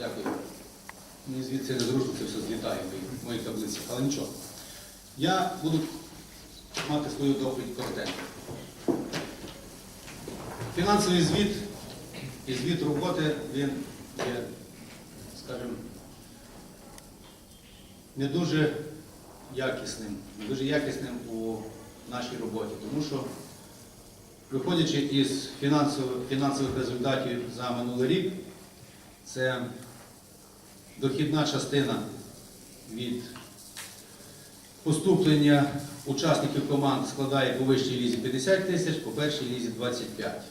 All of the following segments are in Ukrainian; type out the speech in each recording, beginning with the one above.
Дякую. Мені звідси не зручно це все злітає в моїй- таблиці, але нічого. Я буду мати свою доповідь коротенько. Фінансовий звіт і звіт роботи, він є, скажімо, не дуже якісним, не дуже якісним у нашій роботі, тому що виходячи із фінансових, фінансових результатів за минулий рік, це дохідна частина від поступлення учасників команд складає по вищій лізі 50 тисяч, по першій лізі 25.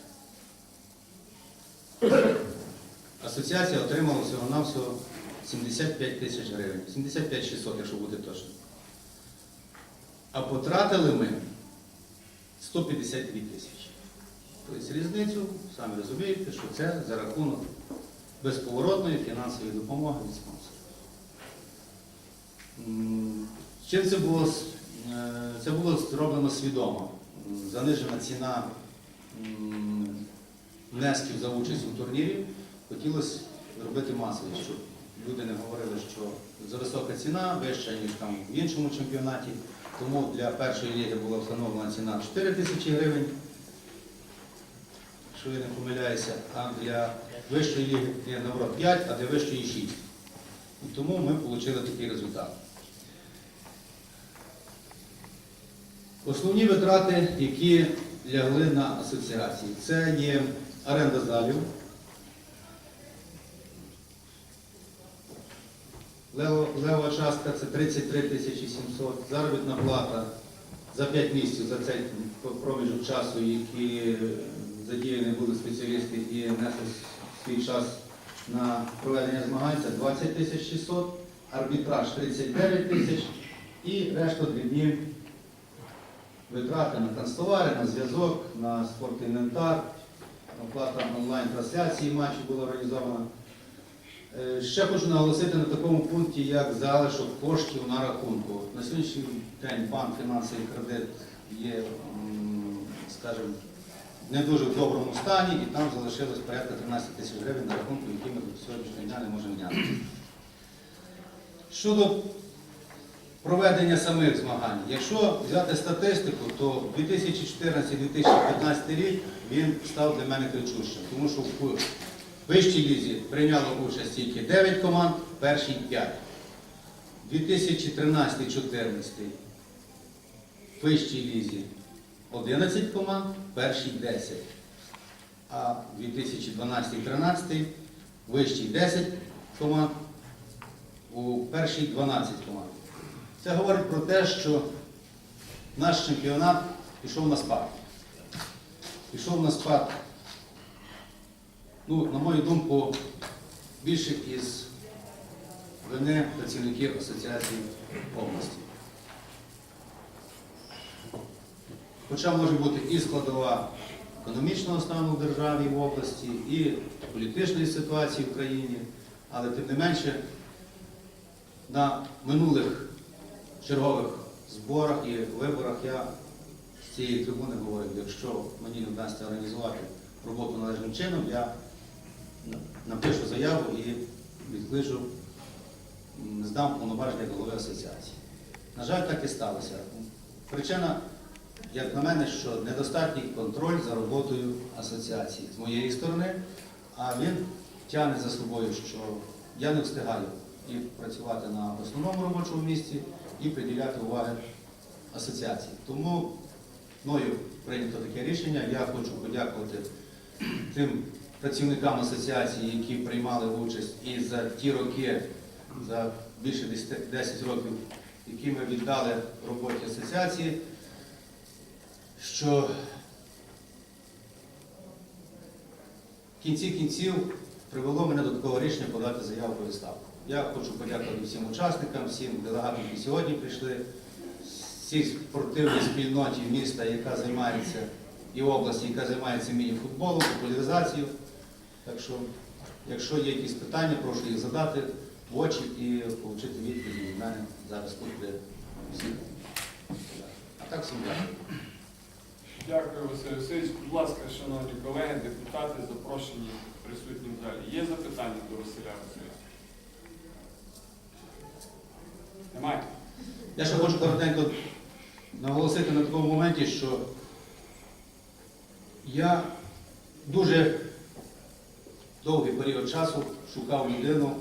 Асоціація отримала всього-навсього 75 тисяч гривень. 75 600, якщо бути точно. А потратили ми 152 тисячі. Тобто різницю, самі розумієте, що це за рахунок безповоротної фінансової допомоги від спонсорів. Чим це було, е, це було зроблено свідомо. Занижена ціна внесків за участь у турнірі. Хотілося зробити масові, щоб люди не говорили, що за висока ціна вища, ніж там в іншому чемпіонаті. Тому для першої ліги була встановлена ціна 4 тисячі гривень, якщо я не помиляюся, а для вищої ліги наоборот 5, а для вищої 6. І тому ми отримали такий результат. Основні витрати, які лягли на асоціації, це є оренда залів, лева частка це 33 тисячі 700, заробітна плата за 5 місяців за цей проміжок часу, які задіяні були спеціалісти і несли свій час на проведення змагань, це 20 тисяч 600, арбітраж 39 тисяч і решта дрібні витрати на канцтовари, на зв'язок, на спортінвентар, оплата онлайн-трансляції матчів була організована. Е, Ще хочу наголосити на такому пункті, як залишок коштів на рахунку. На сьогоднішній день банк фінансовий кредит є, скажімо, не дуже в доброму стані, і там залишилось порядка 13 тисяч гривень на рахунку, які ми до сьогоднішнього дня не можемо міняти. Щодо проведення самих змагань. Якщо взяти статистику, то 2014-2015 рік він став для мене кричущим, тому що в вищій лізі прийняло участь тільки 9 команд, першій 5. 2013-2014 в вищій лізі 11 команд, в першій 10. А 2012-2013 в вищій 10 команд, у першій 12 команд. Це говорить про те, що наш чемпіонат пішов на спад. Пішов на спад, ну, на мою думку, більше із вини працівників Асоціації області. Хоча може бути і складова економічного стану в державі в області, і політичної ситуації в країні, але тим не менше на минулих чергових зборах і виборах я з цієї трибуни говорив, якщо мені не вдасться організувати роботу належним чином, я напишу заяву і відкличу, здам повноваження голови асоціації. На жаль, так і сталося. Причина, як на мене, що недостатній контроль за роботою асоціації з моєї сторони, а він тягне за собою, що я не встигаю і працювати на основному робочому місці, і приділяти уваги асоціації. Тому мною прийнято таке рішення. Я хочу подякувати тим працівникам асоціації, які приймали участь і за ті роки, за більше 10 10 років, які ми віддали роботі асоціації, що в кінці кінців привело мене до такого рішення подати заяву про відставку. Я хочу подякувати всім учасникам, всім делегатам, які сьогодні прийшли, всій спортивній спільноті міста, яка займається і області, яка займається міні-футболом, популяризацією. Так що, якщо є якісь питання, прошу їх задати в очі і отримати відповіді від мене зараз тут всіх. А так всім дякую. Дякую, Василь Васильович. Будь ласка, шановні колеги, депутати, запрошені присутні в залі. Є запитання до Василя Васильовича? Немає? Я ще хочу коротенько наголосити на такому моменті, що я дуже довгий період часу шукав людину,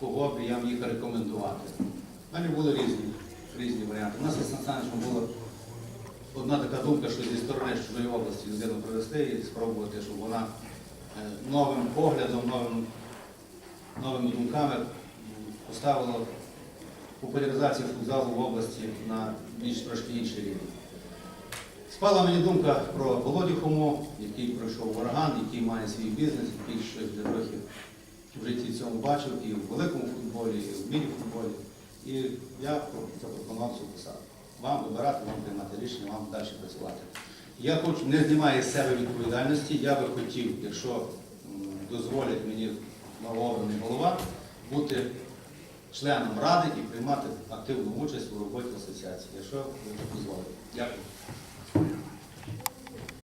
кого б я міг рекомендувати. У мене були різні різні варіанти. У нас з Сан Саничем було одна така думка, що зі сторони чужої області людину привезти і спробувати, щоб вона е, новим поглядом, новим, новими думками поставила популяризацію футзалу в області на більш трошки інший рівень. Спала мені думка про Володю Хому, який пройшов в орган, який має свій бізнес, який щось для трохи в житті цьому бачив і в великому футболі, і в міні-футболі. І я запропонував цю посаду. Вам вибирати, вам приймати рішення, вам далі працювати. Я хочу, не знімаю з себе відповідальності, я би хотів, якщо дозволять мені новообраний голова, бути членом ради і приймати активну участь у роботі асоціації, якщо ви дозволите. Дякую.